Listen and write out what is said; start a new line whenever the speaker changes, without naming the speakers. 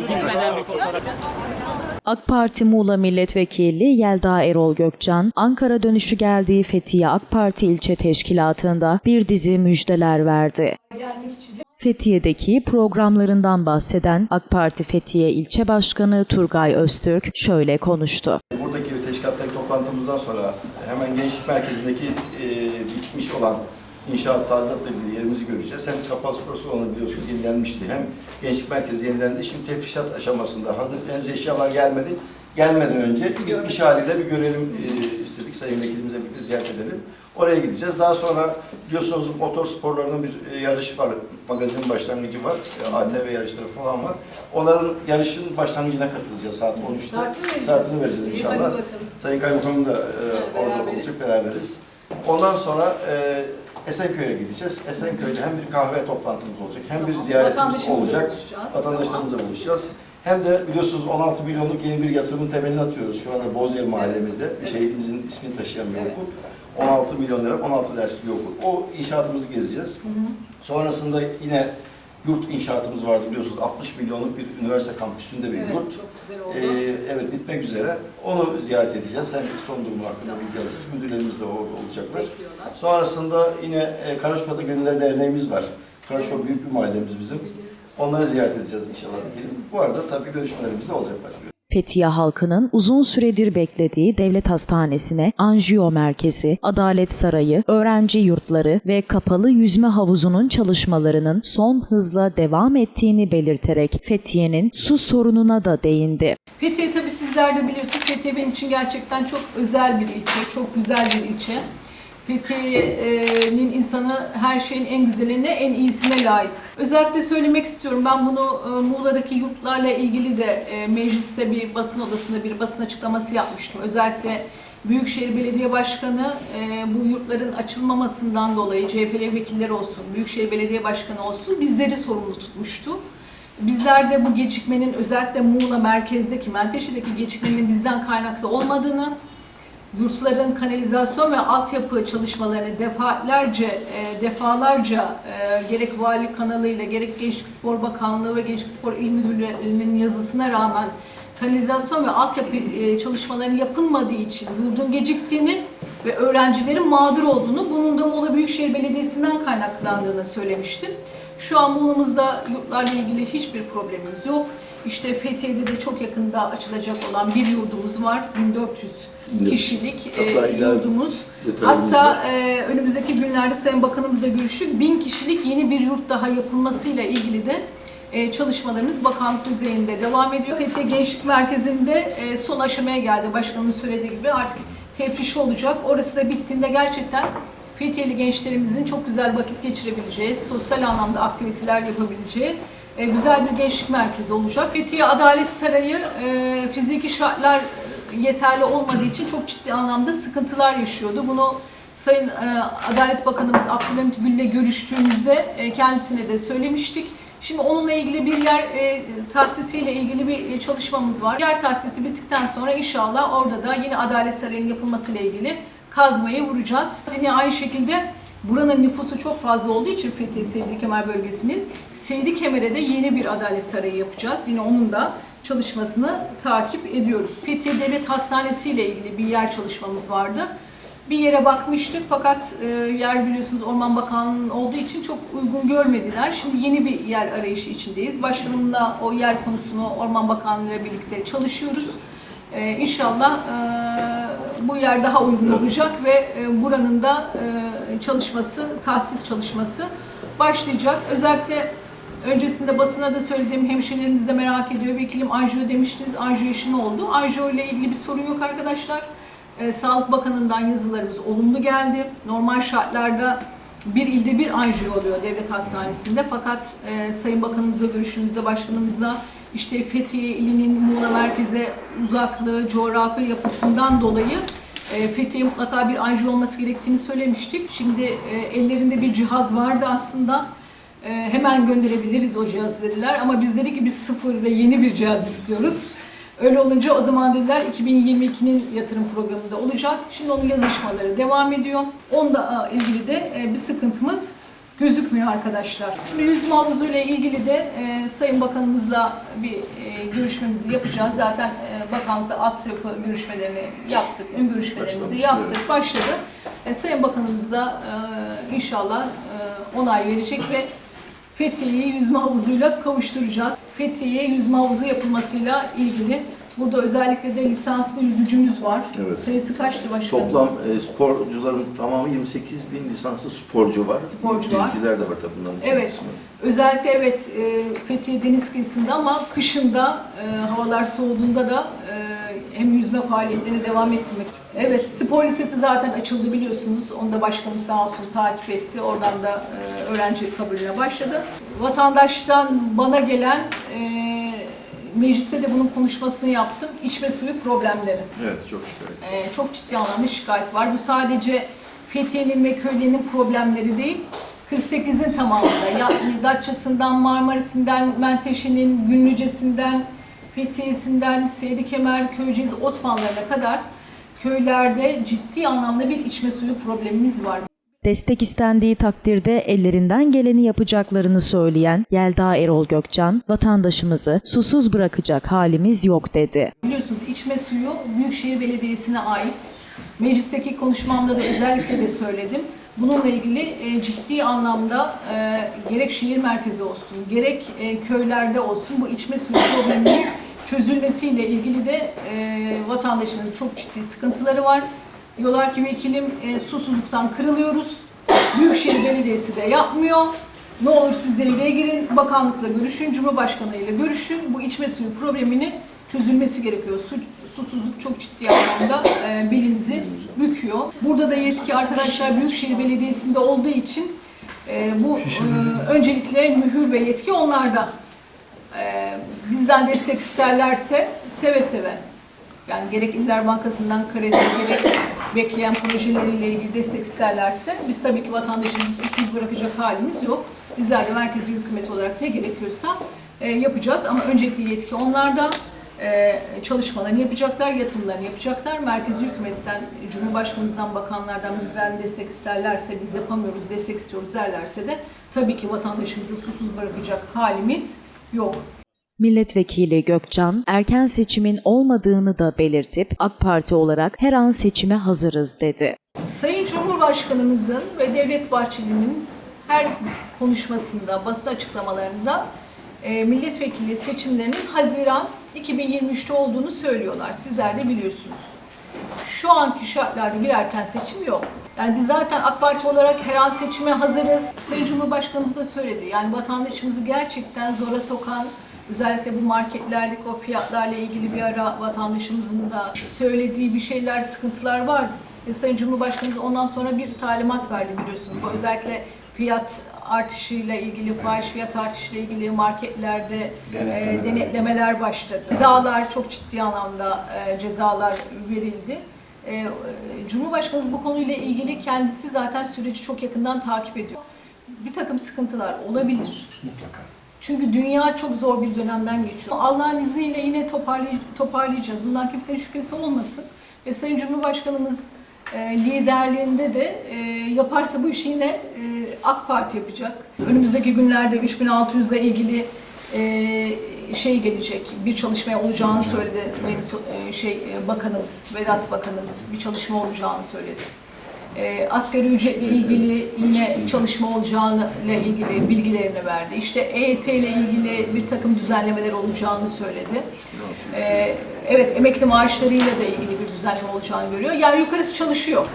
Gitmeden bir fotoğraf.
AK Parti Muğla Milletvekili Yelda Erol Gökcan, Ankara dönüşü geldiği Fethiye AK Parti ilçe teşkilatında bir dizi müjdeler verdi. Fethiye'deki programlarından bahseden AK Parti Fethiye İlçe Başkanı Turgay Öztürk şöyle konuştu.
Buradaki teşkilattaki toplantımızdan sonra hemen gençlik merkezindeki e, bitmiş olan inşaat tadilatla ilgili yerimizi göreceğiz. Hem kapalı spor salonu biliyorsunuz yenilenmişti. Hem gençlik merkezi yenilendi. Şimdi tefrişat aşamasında. Hazır henüz eşyalar gelmedi. Gelmeden önce bitmiş haliyle bir görelim e, istedik. Sayın Vekilimize birlikte ziyaret edelim. Oraya gideceğiz. Daha sonra biliyorsunuz motor sporlarının bir e, yarış var. Magazin başlangıcı var. E, ATV yarışları falan var. Onların yarışın başlangıcına katılacağız saat 13'te.
Startını vereceğiz.
İnşallah. Sayın Kaymakamım da e, orada olacak, beraberiz. Ondan sonra e, Esenköy'e gideceğiz. Esenköy'de hem bir kahve toplantımız olacak, hem bir
Tamam.
ziyaretimiz
Vatandaşımızla
olacak. Vatandaşlarımızla buluşacağız. Hem de biliyorsunuz 16 milyonluk yeni bir yatırımın temelini atıyoruz şu anda Bozyer mahallemizde.
Evet.
Şehidimizin ismini taşıyan bir
Evet.
okul. 16 milyon lira, 16 dersli bir okul. O inşaatımızı gezeceğiz. Sonrasında yine yurt inşaatımız vardı biliyorsunuz 60 milyonluk bir üniversite kampüsünde bir
Evet,
yurt.
çok güzel oldu.
Ee, evet bitmek üzere. Onu ziyaret edeceğiz. Hem son durumu hakkında bilgi alacağız. Müdürlerimiz de orada olacaklar.
Bekliyorlar.
Sonrasında yine e, Karaşoka'da Gönüller Derneğimiz var. Karaşoka büyük bir mahallemiz bizim. Onları ziyaret edeceğiz inşallah. Bu arada tabii görüşmelerimiz de olacaklar.
Fethiye halkının uzun süredir beklediği devlet hastanesine anjiyo merkezi, adalet sarayı, öğrenci yurtları ve kapalı yüzme havuzunun çalışmalarının son hızla devam ettiğini belirterek Fethiye'nin su sorununa da değindi.
Fethiye tabii sizler de biliyorsunuz. Fethiye benim için gerçekten çok özel bir ilçe, çok güzel bir ilçe. Fethiye'nin insanı her şeyin en güzeline, en iyisine layık. Özellikle söylemek istiyorum. Ben bunu e, Muğla'daki yurtlarla ilgili de e, mecliste bir basın odasında bir basın açıklaması yapmıştım. Özellikle Büyükşehir Belediye Başkanı e, bu yurtların açılmamasından dolayı CHP'li vekiller olsun, Büyükşehir Belediye Başkanı olsun bizleri sorumlu tutmuştu. Bizler de bu gecikmenin özellikle Muğla merkezdeki, Menteşe'deki gecikmenin bizden kaynaklı olmadığını, yurtların kanalizasyon ve altyapı çalışmalarını defalarca e, defalarca e, gerek vali kanalıyla gerek Gençlik Spor Bakanlığı ve Gençlik Spor İl Müdürlüğü'nün yazısına rağmen kanalizasyon ve altyapı e, çalışmalarının yapılmadığı için yurdun geciktiğini ve öğrencilerin mağdur olduğunu, bunun da Muğla Büyükşehir Belediyesi'nden kaynaklandığını söylemiştim. Şu an Muğla'mızda yurtlarla ilgili hiçbir problemimiz yok. İşte Fethiye'de de çok yakında açılacak olan bir yurdumuz var. 1400 kişilik e, yurdumuz. Hatta e, önümüzdeki günlerde Sayın Bakanımızla görüştük. 1000 kişilik yeni bir yurt daha yapılmasıyla ilgili de e, çalışmalarımız bakanlık düzeyinde devam ediyor. Fethiye Gençlik Merkezi'nde e, son aşamaya geldi. Başkanımın söylediği gibi artık tefrişi olacak. Orası da bittiğinde gerçekten Fethiyeli gençlerimizin çok güzel vakit geçirebileceği, sosyal anlamda aktiviteler yapabileceği e, güzel bir gençlik merkezi olacak. Fethiye Adalet Sarayı e, fiziki şartlar yeterli olmadığı için çok ciddi anlamda sıkıntılar yaşıyordu. Bunu Sayın e, Adalet Bakanımız Abdülhamit Gül'le görüştüğümüzde e, kendisine de söylemiştik. Şimdi onunla ilgili bir yer e, tahsisiyle ilgili bir e, çalışmamız var. Yer tahsisi bittikten sonra inşallah orada da yine Adalet Sarayı'nın yapılmasıyla ilgili kazmayı vuracağız. Yine aynı şekilde buranın nüfusu çok fazla olduğu için Fethiye Seydi Kemer bölgesinin Seydi Kemer'e de yeni bir Adalet Sarayı yapacağız. Yine onun da çalışmasını takip ediyoruz. Fethiye Devlet Hastanesi ile ilgili bir yer çalışmamız vardı. Bir yere bakmıştık fakat e, yer biliyorsunuz Orman Bakanlığı'nın olduğu için çok uygun görmediler. Şimdi yeni bir yer arayışı içindeyiz. Başkanımla o yer konusunu Orman Bakanlığı ile birlikte çalışıyoruz. E, inşallah e, bu yer daha uygun olacak ve e, buranın da e, çalışması, tahsis çalışması başlayacak. Özellikle Öncesinde basına da söylediğim hemşehrilerimiz de merak ediyor. Vekilim anjiyo demiştiniz. Anjiyo işi ne oldu? Anjiyo ile ilgili bir sorun yok arkadaşlar. Ee, Sağlık Bakanı'ndan yazılarımız olumlu geldi. Normal şartlarda bir ilde bir anjiyo oluyor devlet hastanesinde. Fakat e, Sayın Bakanımızla görüştüğümüzde, başkanımızla işte Fethiye ilinin Muğla merkeze uzaklığı, coğrafi yapısından dolayı e, Fethiye mutlaka bir anjiyo olması gerektiğini söylemiştik. Şimdi e, ellerinde bir cihaz vardı aslında. Ee, hemen gönderebiliriz o cihazı dediler ama biz dedik ki biz sıfır ve yeni bir cihaz istiyoruz. Öyle olunca o zaman dediler 2022'nin yatırım programında olacak. Şimdi onun yazışmaları devam ediyor. Onunla ilgili de e, bir sıkıntımız gözükmüyor arkadaşlar. Şimdi yüzme havuzu ile ilgili de e, Sayın Bakanımızla bir e, görüşmemizi yapacağız. Zaten e, bakanlıkta altyapı görüşmelerini yaptık, ön görüşmelerimizi
Başlamış,
yaptık, başladı. E, Sayın Bakanımız da e, inşallah e, onay verecek ve Fethiye'yi yüzme havuzuyla kavuşturacağız. Fethiye'ye yüzme havuzu yapılmasıyla ilgili burada özellikle de lisanslı yüzücümüz var.
Evet.
Sayısı kaçtı başkanım?
Toplam e, sporcuların tamamı 28 bin lisanslı sporcu var.
Sporcu var.
Yüzücüler de var tabii bunların
Evet.
kısmı.
Özellikle evet e, Fethiye deniz kıyısında ama kışında e, havalar soğuduğunda da hem yüzme faaliyetlerine devam ettirmek. Evet spor lisesi zaten açıldı biliyorsunuz. Onu da başkanım sağ olsun takip etti. Oradan da e, öğrenci kabulüne başladı. Vatandaştan bana gelen e, mecliste de bunun konuşmasını yaptım. İçme suyu problemleri.
Evet çok şükür.
Ee, çok ciddi anlamda şikayet var. Bu sadece Fethiye'nin ve Köyle'nin problemleri değil, 48'in tamamında. Yani Datça'sından, Marmaris'inden, Menteşe'nin, Günlüce'sinden, Fethiye'sinden, Seydi Kemer, Köyceğiz, Otmanlarına kadar köylerde ciddi anlamda bir içme suyu problemimiz var.
Destek istendiği takdirde ellerinden geleni yapacaklarını söyleyen Yelda Erol Gökcan, vatandaşımızı susuz bırakacak halimiz yok dedi.
Biliyorsunuz içme suyu Büyükşehir Belediyesi'ne ait. Meclisteki konuşmamda da özellikle de söyledim. Bununla ilgili e, ciddi anlamda e, gerek şehir merkezi olsun, gerek e, köylerde olsun bu içme suyu probleminin çözülmesiyle ilgili de e, vatandaşımızın çok ciddi sıkıntıları var. Diyorlar ki vekilim e, susuzluktan kırılıyoruz. Büyükşehir Belediyesi de yapmıyor. Ne olur siz devreye girin, bakanlıkla görüşün, Cumhurbaşkanı ile görüşün. Bu içme suyu probleminin çözülmesi gerekiyor. Su, susuzluk çok ciddi anlamda e, belimizi büküyor. Burada da yetki arkadaşlar Büyükşehir Belediyesi'nde olduğu için e, bu e, öncelikle mühür ve yetki onlarda. Bizden destek isterlerse seve seve yani gerek İller Bankası'ndan kredi, gerek bekleyen projeleriyle ilgili destek isterlerse biz tabii ki vatandaşımızı susuz bırakacak halimiz yok. Bizler de merkezi hükümet olarak ne gerekiyorsa e, yapacağız ama öncelikli yetki onlarda. E, çalışmalarını yapacaklar, yatırımlarını yapacaklar. Merkezi hükümetten, Cumhurbaşkanımızdan, bakanlardan bizden destek isterlerse, biz yapamıyoruz, destek istiyoruz derlerse de tabii ki vatandaşımızı susuz bırakacak halimiz yok.
Milletvekili Gökcan, erken seçimin olmadığını da belirtip AK Parti olarak her an seçime hazırız dedi.
Sayın Cumhurbaşkanımızın ve Devlet Bahçeli'nin her konuşmasında, basın açıklamalarında e, milletvekili seçimlerinin Haziran 2023'te olduğunu söylüyorlar. Sizler de biliyorsunuz. Şu anki şartlarda bir erken seçim yok. Yani biz zaten AK Parti olarak her an seçime hazırız. Sayın Cumhurbaşkanımız da söyledi. Yani vatandaşımızı gerçekten zora sokan, özellikle bu marketlerdeki o fiyatlarla ilgili bir ara vatandaşımızın da söylediği bir şeyler, sıkıntılar vardı. Ve Sayın Cumhurbaşkanımız ondan sonra bir talimat verdi biliyorsunuz. Bu özellikle fiyat artışıyla ilgili, fahiş fiyat artışıyla ilgili marketlerde e, denetlemeler başladı. Cezalar çok ciddi anlamda e, cezalar verildi. E, e, Cumhurbaşkanımız bu konuyla ilgili kendisi zaten süreci çok yakından takip ediyor. Bir takım sıkıntılar olabilir.
Mutlaka.
Çünkü dünya çok zor bir dönemden geçiyor. Allah'ın izniyle yine toparlay toparlayacağız. Bundan kimsenin şüphesi olmasın. Ve Sayın Cumhurbaşkanımız e, liderliğinde de e, yaparsa bu işi yine e, AK Parti yapacak. Önümüzdeki günlerde 3600 ile ilgili şey gelecek, bir çalışma olacağını söyledi Sayın şey Bakanımız, Vedat Bakanımız bir çalışma olacağını söyledi. E, asgari ücretle ilgili yine çalışma olacağını ile ilgili bilgilerini verdi. İşte EYT ile ilgili bir takım düzenlemeler olacağını söyledi. E, evet emekli maaşlarıyla da ilgili bir düzenleme olacağını görüyor. Yani yukarısı çalışıyor.